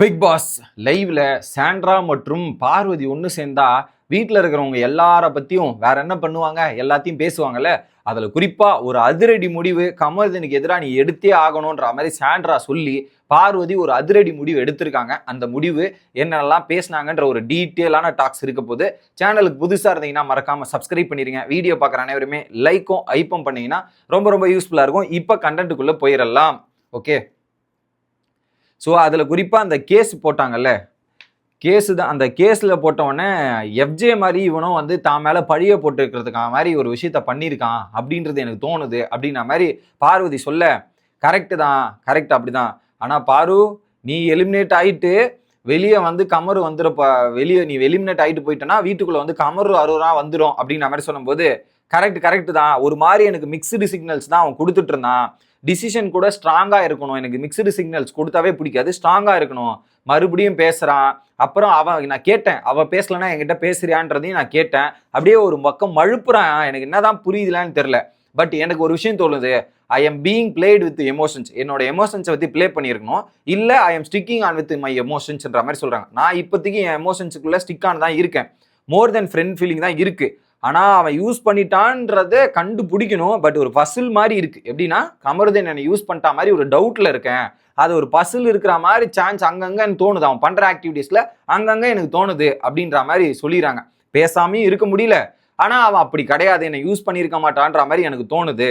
Big pass லைவ்ல Sandra மற்றும் பார்வதி ஒன்று சேர்ந்தா வீட்டில் இருக்கிறவங்க எல்லார பற்றியும் வேற என்ன பண்ணுவாங்க? எல்லாத்தையும் பேசுவாங்கல்ல? அதில் குறிப்பாக ஒரு அதிரடி முடிவு கமர்தனுக்கு எதிராக நீ எடுத்தே ஆகணுன்ற மாதிரி சாண்ட்ரா சொல்லி பார்வதி ஒரு அதிரடி முடிவு எடுத்திருக்காங்க. அந்த முடிவு என்னெல்லாம் பேசுனாங்கன்ற ஒரு டீட்டெயிலான டாக்ஸ் இருக்க போது சேனலுக்கு புதுசாக இருந்தீங்கன்னா மறக்காமல் சப்ஸ்கிரைப் பண்ணிடுங்க வீடியோ பார்க்குற அனைவருமே லைக்கும் ஐப்பும் பண்ணிங்கன்னா ரொம்ப ரொம்ப யூஸ்ஃபுல்லாக இருக்கும். இப்போ கண்டென்ட்டுக்குள்ளே போயிடலாம் ஓகே ஸோ அதில் குறிப்பாக அந்த கேஸ் போட்டாங்கல்ல? கேஸு தான் அந்த கேஸில் போட்டவொடனே எஃப்ஜே மாதிரி இவனும் வந்து தான் மேலே பழிய போட்டுருக்கிறதுக்கான மாதிரி ஒரு விஷயத்த பண்ணியிருக்கான் அப்படின்றது எனக்கு தோணுது அப்படின்ன மாதிரி பார்வதி சொல்ல கரெக்டு தான் கரெக்ட் அப்படி தான் ஆனால் பாரு நீ எலிமினேட் ஆகிட்டு வெளியே வந்து கமரு வந்துருப்ப வெளியே நீ எலிமினேட் ஆகிட்டு போயிட்டனா வீட்டுக்குள்ளே வந்து கமரு அருவரா வந்துடும் அப்படின்ற மாதிரி சொல்லும்போது கரெக்ட் கரெக்ட் தான். ஒரு மாதிரி எனக்கு மிக்சடு சிக்னல்ஸ் தான் அவன் கொடுத்துட்டு இருந்தான். டிசிஷன் கூட ஸ்ட்ராங்காக இருக்கணும். எனக்கு மிக்சடு சிக்னல்ஸ் கொடுத்தாவே பிடிக்காது. ஸ்ட்ராங்காக இருக்கணும். மறுபடியும் பேசுகிறான் அப்புறம் அவன் நான் கேட்டேன். அவள் பேசலன்னா என்கிட்ட பேசுறியான்றதையும் நான் கேட்டேன். அப்படியே ஒரு பக்கம் மழுப்புறான். எனக்கு என்னதான் புரியுதுலான்னு தெரில பட் எனக்கு ஒரு விஷயம் தோணுது. I am being played with emotions என்னோட எமோஷன்ஸை பற்றி ப்ளே பண்ணியிருக்கணும். இல்லை I am sticking on with my எமோஷன்ஸ்ன்ற மாதிரி சொல்கிறாங்க நான் இப்போதைக்கு என் எமோஷன்ஸுக்குள்ளே ஸ்டிக் ஆன் தான் இருக்கேன். மோர் தென் ஃப்ரெண்ட் ஃபீலிங் தான் இருக்குது ஆனால் அவன் யூஸ் பண்ணிட்டான்றத கண்டுபிடிக்கணும். பட் ஒரு பசில் மாதிரி இருக்குது எப்படின்னா கமருதன் என்னை யூஸ் பண்ணிட்டா மாதிரி ஒரு டவுட்டில் இருக்கேன். அது ஒரு பசில் இருக்கிற மாதிரி சான்ஸ் அங்கங்கே எனக்கு தோணுது. அவன் பண்ணுற ஆக்டிவிட்டீஸில் அங்கங்கே எனக்கு தோணுது அப்படின்ற மாதிரி சொல்லிடுறாங்க. பேசாமையும் இருக்க முடியல. ஆனால் அவன் அப்படி கிடையாது. என்னை யூஸ் பண்ணியிருக்க மாட்டான்ற மாதிரி எனக்கு தோணுது.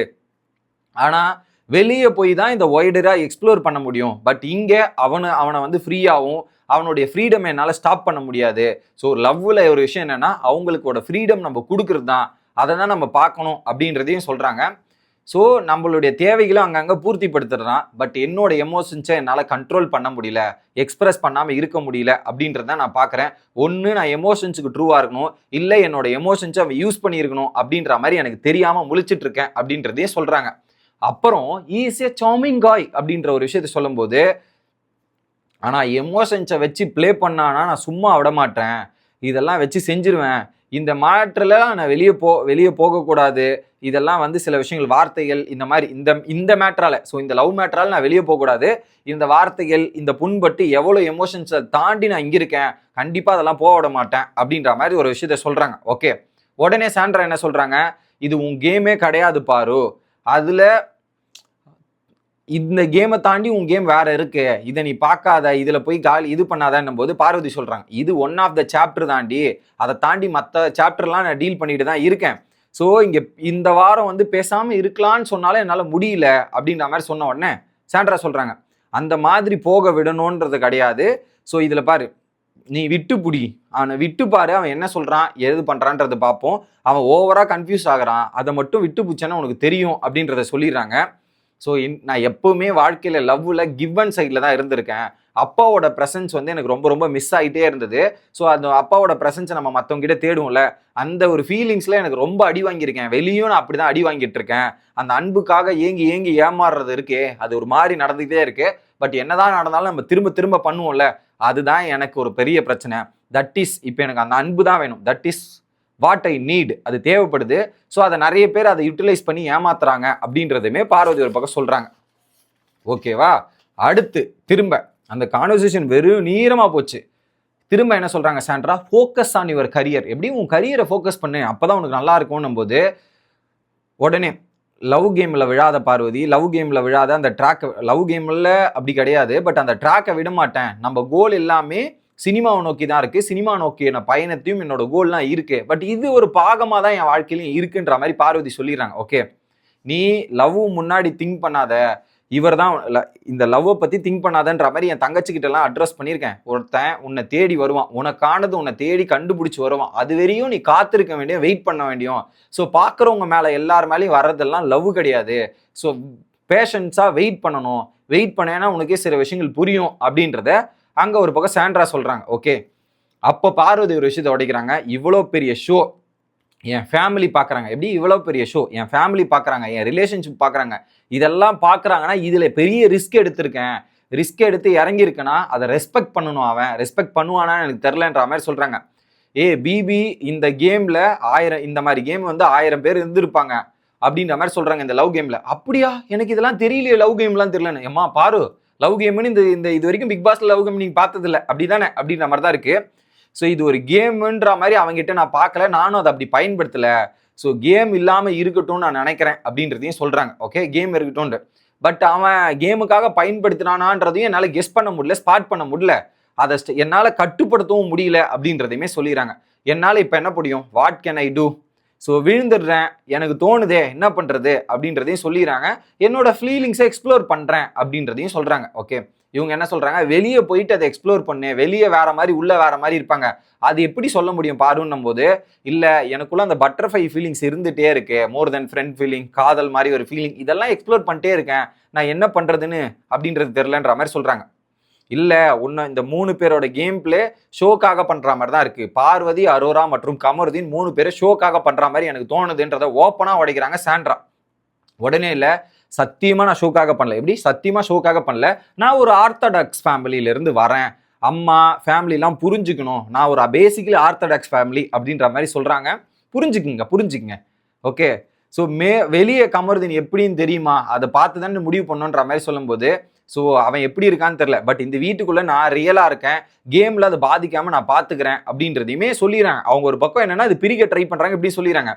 ஆனால் வெளியே போய் தான் இந்த ஒய்டராக எக்ஸ்ப்ளோர் பண்ண முடியும். பட் இங்கே அவனை அவனை வந்து ஃப்ரீயாகவும் அவனுடைய ஃப்ரீடம் என்னால் ஸ்டாப் பண்ண முடியாது. ஸோ லவ்வில் ஒரு விஷயம் என்னென்னா அவங்களுக்கோட ஃப்ரீடம் நம்ம கொடுக்குறது தான் அதை தான் நம்ம பார்க்கணும் அப்படின்றதையும் சொல்கிறாங்க ஸோ நம்மளுடைய தேவைகளும் அங்கங்கே பூர்த்திப்படுத்துறான் பட் என்னோட எமோஷன்ஸை என்னால் கண்ட்ரோல் பண்ண முடியல எக்ஸ்பிரஸ் பண்ணாமல் இருக்க முடியல அப்படின்றத நான் பார்க்குறேன். ஒன்று நான் எமோஷன்ஸுக்கு ட்ரூவாக இருக்கணும். இல்லை என்னோட எமோஷன்ஸை அவன் யூஸ் பண்ணியிருக்கணும் அப்படின்ற மாதிரி எனக்கு தெரியாமல் முழிச்சிட்டு இருக்கேன் அப்படின்றதையும் சொல்கிறாங்க அப்புறம் ஈஸியாக சாமிங் காய் அப்படின்ற ஒரு விஷயத்த சொல்லும்போது ஆனால் எமோஷன்ஸை வச்சு ப்ளே பண்ணானா நான் சும்மா விட மாட்டேன் இதெல்லாம் வச்சு செஞ்சிருவேன். இந்த மேட்ரில் நான் வெளியே போ வெளியே போகக்கூடாது. இதெல்லாம் வந்து சில விஷயங்கள் வார்த்தைகள் இந்த மாதிரி இந்த இந்த மேட்ரால் ஸோ இந்த லவ் மேட்ரால் நான் வெளியே போகக்கூடாது. இந்த வார்த்தைகள் இந்த புண்பட்டு எவ்வளோ எமோஷன்ஸை தாண்டி நான் இங்கே இருக்கேன். கண்டிப்பாக அதெல்லாம் போக விட மாட்டேன் அப்படின்ற மாதிரி ஒரு விஷயத்த சொல்கிறாங்க ஓகே உடனே சாண்ட்ரா என்ன சொல்கிறாங்க இது உன் கேமே கிடையாது பாரு. அதில் இந்த கேமை தாண்டி உன் கேம் வேற இருக்கு. இதை நீ பார்க்காத இதில் போய் கால் இது பண்ணாதன்னும் போது பார்வதி சொல்கிறாங்க இது ஒன் ஆஃப் த சாப்டர் தாண்டி அதை தாண்டி மற்ற சாப்டர்லாம் நான் டீல் பண்ணிட்டு தான் இருக்கேன். ஸோ இங்கே இந்த வாரம் வந்து பேசாமல் இருக்கலாம்னு சொன்னாலும் என்னால் முடியல அப்படின்ற மாதிரி சொன்ன உடனே சாண்ட்ரா சொல்கிறாங்க அந்த மாதிரி போக விடணுன்றது கிடையாது. ஸோ இதில் பாரு நீ விட்டு புடி. அவனை விட்டு பாரு அவன் என்ன சொல்கிறான் எது பண்ணுறான்றது பார்ப்போம். அவன் ஓவராக கன்ஃபியூஸ் ஆகிறான். அதை மட்டும் விட்டு புச்சேன்னா உனக்கு தெரியும் அப்படின்றத சொல்லிடுறாங்க. ஸோ இன் நான் எப்போவுமே வாழ்க்கையில் லவ்வில் கிவன் சைடில் தான் இருந்திருக்கேன். அப்பாவோட ப்ரெசன்ஸ் வந்து எனக்கு ரொம்ப ரொம்ப மிஸ் ஆகிட்டே இருந்தது. ஸோ அந்த அப்பாவோட ப்ரெசன்ஸை நம்ம மற்றவங்க கிட்ட தேடுவோம்ல அந்த ஒரு ஃபீலிங்ஸில் எனக்கு ரொம்ப அடி வாங்கியிருக்கேன். வெளியும் நான் அப்படி தான் அடி வாங்கிட்டு இருக்கேன். அந்த அன்புக்காக ஏங்கி ஏங்கி ஏமாறுறது இருக்கே அது ஒரு மாதிரி நடந்துகிட்டே இருக்கு. பட் என்னதான் நடந்தாலும் நம்ம திரும்ப திரும்ப பண்ணுவோம்ல அதுதான் எனக்கு ஒரு பெரிய பிரச்சனை. தட் இஸ் இப்போ எனக்கு அந்த அன்பு தான் வேணும். That is what I need அது தேவைப்படுது. ஸோ அதை நிறைய பேர் அதை யூட்டிலைஸ் பண்ணி ஏமாத்துறாங்க அப்படின்றதுமே பார்வதி ஒரு பக்கம் சொல்கிறாங்க ஓகேவா அடுத்து திரும்ப அந்த கான்வர்சேஷன் வெறும் நீரமாக போச்சு. திரும்ப என்ன சொல்கிறாங்க Sandra? Focus on your career எப்படி உன் கரியரை ஃபோக்கஸ் பண்ணு? அப்பதான் உனக்கு நல்லா இருக்கும்னும் போது உடனே லவ் கேமில் விழாத பார்வதி லவ் கேமில் விழாத அந்த ட்ராக்கை லவ் கேமில் அப்படி கிடையாது. பட் அந்த ட்ராக்கை விட மாட்டேன் நம்ம கோல் எல்லாமே சினிமாவை நோக்கி தான் இருக்குது சினிமா நோக்கியான பயணத்தையும் என்னோட கோல்லாம் இருக்கு. பட் இது ஒரு பாகமாக தான் என் வாழ்க்கையிலையும் இருக்குன்ற மாதிரி பார்வதி சொல்லிடுறாங்க. ஓகே நீ லவ் முன்னாடி திங்க் பண்ணாத. இவர் தான் இந்த லவ்வை பற்றி திங்க் பண்ணாதன்ற மாதிரி என் தங்கச்சிக்கிட்டலாம் அட்ரஸ் பண்ணியிருக்கேன். ஒருத்தன் உன்னை தேடி வருவான். உனக்கானது உன்னை தேடி கண்டுபிடிச்சி வருவான். அது வரையும் நீ காத்திருக்க வேண்டிய வெயிட் பண்ண வேண்டியும். ஸோ பார்க்குறவங்க மேலே எல்லார் மேலேயும் வர்றதெல்லாம் லவ் கிடையாது. ஸோ பேஷன்ஸாக வெயிட் பண்ணணும். வெயிட் பண்ணேன்னா உனக்கே சில விஷயங்கள் புரியும் அப்படின்றத அங்கே ஒரு பக்கம் சாண்ட்ரா சொல்கிறாங்க ஓகே அப்போ பார்வதி ஒரு விஷயத்தை உடைக்கிறாங்க. இவ்வளோ பெரிய ஷோ என் ஃபேமிலி பார்க்குறாங்க. எப்படி இவ்வளோ பெரிய ஷோ என் ஃபேமிலி பார்க்குறாங்க என் ரிலேஷன்ஷிப் பார்க்குறாங்க. இதெல்லாம் பார்க்குறாங்கன்னா இதில் பெரிய ரிஸ்க் எடுத்திருக்கேன். ரிஸ்க் எடுத்து இறங்கியிருக்கேன்னா அதை ரெஸ்பெக்ட் பண்ணணும் அவன். ரெஸ்பெக்ட் பண்ணுவானான்னு எனக்கு தெரிலன்ற மாதிரி சொல்கிறாங்க ஏ பிபி இந்த கேமில் ஆயிரம் இந்த மாதிரி கேம் வந்து ஆயிரம் பேர் இருந்திருப்பாங்க. அப்படின்ற மாதிரி சொல்கிறாங்க இந்த லவ் கேமில் அப்படியா? எனக்கு இதெல்லாம் தெரியலையே லவ் கேம்லாம் தெரியலன்னு. ஏம்மா பாரு லவ் கேம்னு இந்த இந்த இது வரைக்கும் பிக் பாஸ்ல லவ் கேம் நீங்க பார்த்ததில்ல. அப்படி அப்படிதானே? அப்படின்ற மாதிரி தான் இருக்கு. ஸோ இது ஒரு கேம்ன்ற மாதிரி அவங்ககிட்ட நான் பார்க்கல. நானும் அதை அப்படி பயன்படுத்தல. ஸோ கேம் இல்லாம இருக்கட்டும்னு நான் நினைக்கிறேன் அப்படின்றதையும் சொல்றாங்க. ஓகே கேம் இருக்கட்டும்னு பட் அவன் கேமுக்காக பயன்படுத்தினானான்றதையும் என்னால் கெஸ் பண்ண முடியல ஸ்பாட் பண்ண முடியல. அதை என்னால் கட்டுப்படுத்தவும் முடியல அப்படின்றதையுமே சொல்லிடுறாங்க. என்னால் இப்போ என்ன முடியும் what can I do so விழுந்துடுறேன். எனக்கு தோணுதே என்ன பண்ணுறது அப்படின்றதையும் சொல்லிடுறாங்க. என்னோட ஃபீலிங்ஸை எக்ஸ்ப்ளோர் பண்ணுறேன் அப்படின்றதையும் சொல்கிறாங்க ஓகே இவங்க என்ன சொல்கிறாங்க வெளியே போயிட்டு அதை எக்ஸ்ப்ளோர் பண்ணு. வெளியே வேற மாதிரி உள்ளே வேற மாதிரி இருப்பாங்க. அது எப்படி சொல்ல முடியும் பாருன்னும் போது இல்லை எனக்குள்ள அந்த பட்டர்ஃப்ளை ஃபீலிங்ஸ் இருந்துகிட்டே இருக்கு. மோர் தென் ஃப்ரெண்ட் ஃபீலிங் காதல் மாதிரி ஒரு ஃபீலிங் இதெல்லாம் எக்ஸ்ப்ளோர் பண்ணிட்டே இருக்கேன். நான் என்ன பண்ணுறதுன்னு அப்படின்றது தெரிலன்ற மாதிரி சொல்கிறாங்க இல்லை ஒன்று இந்த மூணு பேரோட கேம் பிளே ஷோக்காக பண்ற மாதிரி தான் இருக்கு. பார்வதி அரோரா மற்றும் கமருதீன் மூணு பேரை ஷோக்காக பண்ற மாதிரி எனக்கு தோணுதுன்றத ஓப்பனா உடைக்கிறாங்க சாண்ட்ரா. உடனே இல்ல சத்தியமா நான் ஷோக்காக பண்ணல. எப்படி? சத்தியமா ஷோக்காக பண்ணல. நான் ஒரு ஆர்த்தடாக்ஸ் ஃபேமிலியில இருந்து வரேன். அம்மா ஃபேமிலிலாம் புரிஞ்சுக்கணும். நான் ஒரு பேசிக்கலி ஆர்த்தடாக்ஸ் ஃபேமிலி அப்படின்ற மாதிரி சொல்கிறாங்க புரிஞ்சுக்குங்க புரிஞ்சுக்குங்க. ஓகே ஸோ மே வெளியே கமருதீன் எப்படின்னு தெரியுமா? அதை பார்த்து தானே முடிவு பண்ணுன்ற மாதிரி சொல்லும்போது ஸோ அவன் எப்படி இருக்கான்னு தெரில பட் இந்த வீட்டுக்குள்ள நான் ரியலாக இருக்கேன். கேமில் அதை பாதிக்காமல் நான் பார்த்துக்கிறேன் அப்படின்றதையுமே சொல்லிடுறாங்க. அவங்க ஒரு பக்கம் என்னென்னா அது பிரிக்க ட்ரை பண்ணுறாங்க இப்படி சொல்லிடுறாங்க.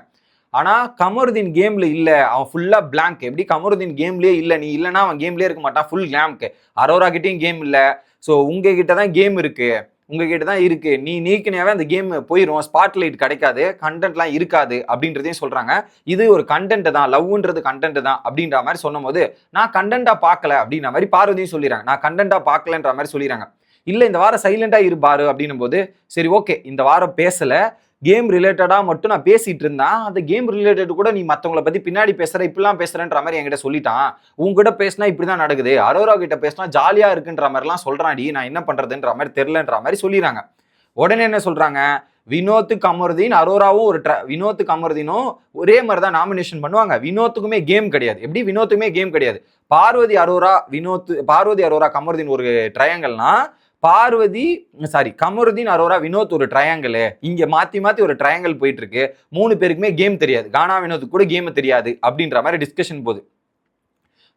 ஆனால் கமருதீன் கேமில் இல்லை. அவன் ஃபுல்லாக பிளாங்க் எப்படி கமருதீன் கேம்லேயே இல்லை. நீ இல்லைன்னா அவன் கேம்லேயே இருக்க மாட்டான். ஃபுல் கிளாம்க்கு அரோரா கிட்டேயும் கேம் இல்லை. ஸோ உங்ககிட்ட தான் கேம் இருக்குது உங்ககிட்ட தான் இருக்கு. நீ நீக்கினாவே அந்த கேம் போயிடும் ஸ்பாட்லைட் கிடைக்காது. கண்டென்ட்லாம் இருக்காது அப்படின்றதையும் சொல்றாங்க. இது ஒரு கண்டென்ட் தான். லவ்ன்றது கண்டென்ட் தான் அப்படின்ற மாதிரி சொன்னும்போது நான் கண்டென்ட்டா பார்க்கல அப்படின்ற மாதிரி பார்வதியும் சொல்லிடுறாங்க. நான் கண்டென்ட்டா பார்க்கலன்ற மாதிரி சொல்லிடுறாங்க. இல்லை இந்த வாரம் சைலண்டாக இருப்பாரு அப்படின்னும் போது சரி ஓகே இந்த வாரம் பேசலை. கேம் ரிலேட்டடாக மட்டும் நான் பேசிகிட்டு இருந்தேன். அந்த கேம் ரிலேட்டட் கூட நீ மற்றவங்கள பற்றி பின்னாடி பேசுகிற இப்படிலாம் பேசுகிறேன்ற மாதிரி என்கிட்ட சொல்லிட்டான். உங்ககிட்ட பேசினா இப்படி தான் நடக்குது. அரோரா கிட்ட பேசினா ஜாலியாக இருக்குன்ற மாதிரிலாம் சொல்றான்டி. நான் என்ன பண்ணுறதுன்ற மாதிரி தெரிலன்ற மாதிரி சொல்லிடுறாங்க உடனே என்ன சொல்கிறாங்க வினோத்து கமருதீன் அரோராவும் ஒரு ட்ர வினோத்து கமருதீனும் ஒரே மாதிரி தான் நாமினேஷன் பண்ணுவாங்க. வினோத்துக்குமே கேம் கிடையாது. எப்படி? வினோத்துக்குமே கேம் கிடையாது. பார்வதி அரோரா வினோத் பார்வதி அரோரா கமருதீன் ஒரு ட்ரையாங்கல்னா பார்வதி சாரி கமருதீன் அரோரா வினோத் ஒரு ட்ரையாங்கிள் இங்க மாத்தி மாத்தி ஒரு ட்ரையாங்கிள் போயிட்டு இருக்கு மூணு பேருக்குமே கேம் தெரியாது. கானா வினோத் கூட கேம் தெரியாது அப்படின்ற மாதிரி டிஸ்கஷன் போகுது.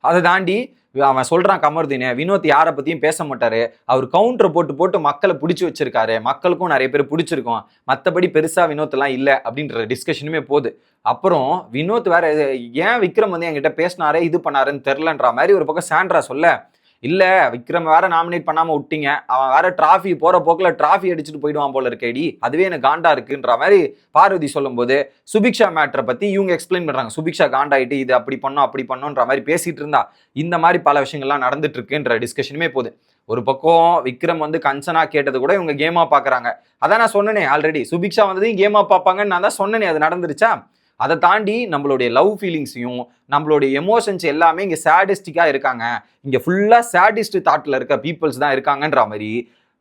அதை தாண்டி அவன் சொல்கிறான் கமருதீனே வினோத் யாரை பற்றியும் பேச மாட்டாரு. அவர் கவுண்டர் போட்டு போட்டு மக்களை பிடிச்சி வச்சிருக்காரு. மக்களுக்கும் நிறைய பேர் பிடிச்சிருக்கோம். மற்றபடி பெருசாக வினோத்லாம் இல்லை அப்படின்ற டிஸ்கஷனுமே போகுது. அப்புறம் வினோத் வேற ஏன் விக்ரம் வந்து என்கிட்ட பேசினாரே இது பண்ணாருன்னு தெரிலன்ற மாதிரி ஒரு பக்கம் சாண்ட்ரா சொல்ல இல்லை விக்ரம் வேற நாமினேட் பண்ணாமல் விட்டீங்க. அவன் வேற டிராஃபி போகிற போக்கில் டிராஃபி அடிச்சுட்டு போயிடுவான் போல இருக்கேடி அதுவே எனக்கு காண்டா இருக்குன்ற மாதிரி பார்வதி சொல்லும்போது சுபிக்ஷா மேட்டரை பற்றி இவங்க எக்ஸ்பிளைன் பண்ணுறாங்க சுபிக்ஷா காண்டாயிட்டு இது அப்படி பண்ணோம் அப்படி பண்ணோன்ற மாதிரி பேசிகிட்டு இருந்தா இந்த மாதிரி பல விஷயங்கள்லாம் நடந்துட்டு இருக்குன்ற டிஸ்கஷனுமே போகுது. ஒரு பக்கம் விக்ரம் வந்து கஞ்சனா கேட்டது கூட இவங்க கேமா பாக்குறாங்க அதான் நான் சொன்னனே ஆல்ரெடி சுபிக்ஷா வந்ததையும் கேமா பார்ப்பாங்கன்னு நான் தான் சொன்னனே அது நடந்துருச்சா? அதை தாண்டி நம்மளுடைய லவ் ஃபீலிங்ஸையும் நம்மளுடைய எமோஷன்ஸ் எல்லாமே இங்கே சேடிஸ்டிக்காக இருக்காங்க. இங்கே ஃபுல்லாக சேடிஸ்ட் தாட்டில் இருக்க பீப்புள்ஸ் தான் இருக்காங்கன்ற மாதிரி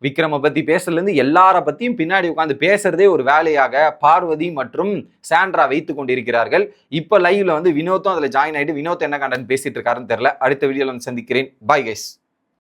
விக்ரமை பற்றி பேசுறதுலேருந்து எல்லாரை பற்றியும் பின்னாடி உட்காந்து பேசுறதே ஒரு வேலையாக பார்வதி மற்றும் சாண்ட்ரா வைத்து கொண்டிருக்கிறார்கள். இப்போ லைவ்ல வந்து வினோத்தும் அதில் ஜாயின் ஆகிட்டு வினோத் என்ன கண்டென்ட் பேசிட்டு இருக்காருன்னு தெரில அடுத்த வீடியோவில் வந்து சந்திக்கிறேன். Bye guys